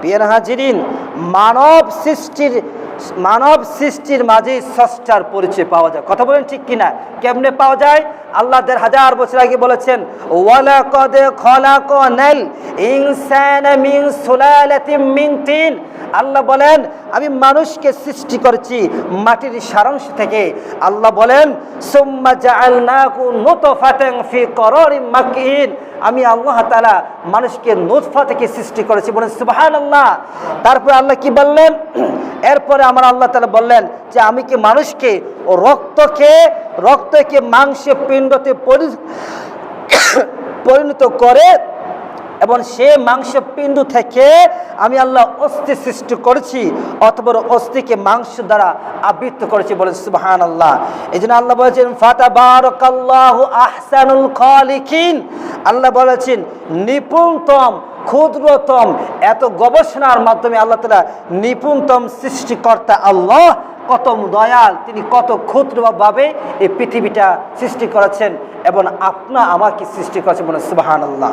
বিয়ের হাজিরিন, মানব সৃষ্টির মানব সৃষ্টির মাঝে ষষ্ঠার পরিচয় পাওয়া যায়। কথা বলেন ঠিক কিনা? কেমনে পাওয়া যায়? আল্লাহ দেড় হাজার বছর আগে বলেছেন আল্লাহ বলেন, আমি মানুষকে সৃষ্টি করেছি মাটির সারাংশ থেকে। আল্লাহ বলেন, সুম্মা জাআলনাকু নুতফাতান ফি করারিম মাকিন। আমি আল্লাহ তালা মানুষকে নোৎফা থেকে সৃষ্টি করেছি। বলেন সুবাহান আল্লাহ তারপরে আল্লাহ কি বললেন? এরপরে আমার আল্লাহ তালা বললেন যে, আমি কি মানুষকে ও রক্তকে রক্তকে মাংসে পিণ্ডতে পরিণত করে এবং সে মাংস পিণ্ড থেকে আমি আল্লাহ অস্থি সৃষ্টি করেছি অথবা অস্থিকে মাংস দ্বারা আবৃত্ত করেছি বলে সুবহান আল্লাহ এই জন্য আল্লাহ বলেছেন ফাতা বারকাল্লাহু আহসানুল খালিকিন। আল্লাহ বলেছেন, নিপুণতম, ক্ষুদ্রতম, এত গবেষণার মাধ্যমে আল্লাহ তালা নিপুণতম সৃষ্টিকর্তা আল্লাহ, কত দয়াল, তিনি কত ক্ষুদ্রভাবে এই পৃথিবীটা সৃষ্টি করেছেন এবং আপনা আমাকে সৃষ্টি করেছেন বলে সুবাহান আল্লাহ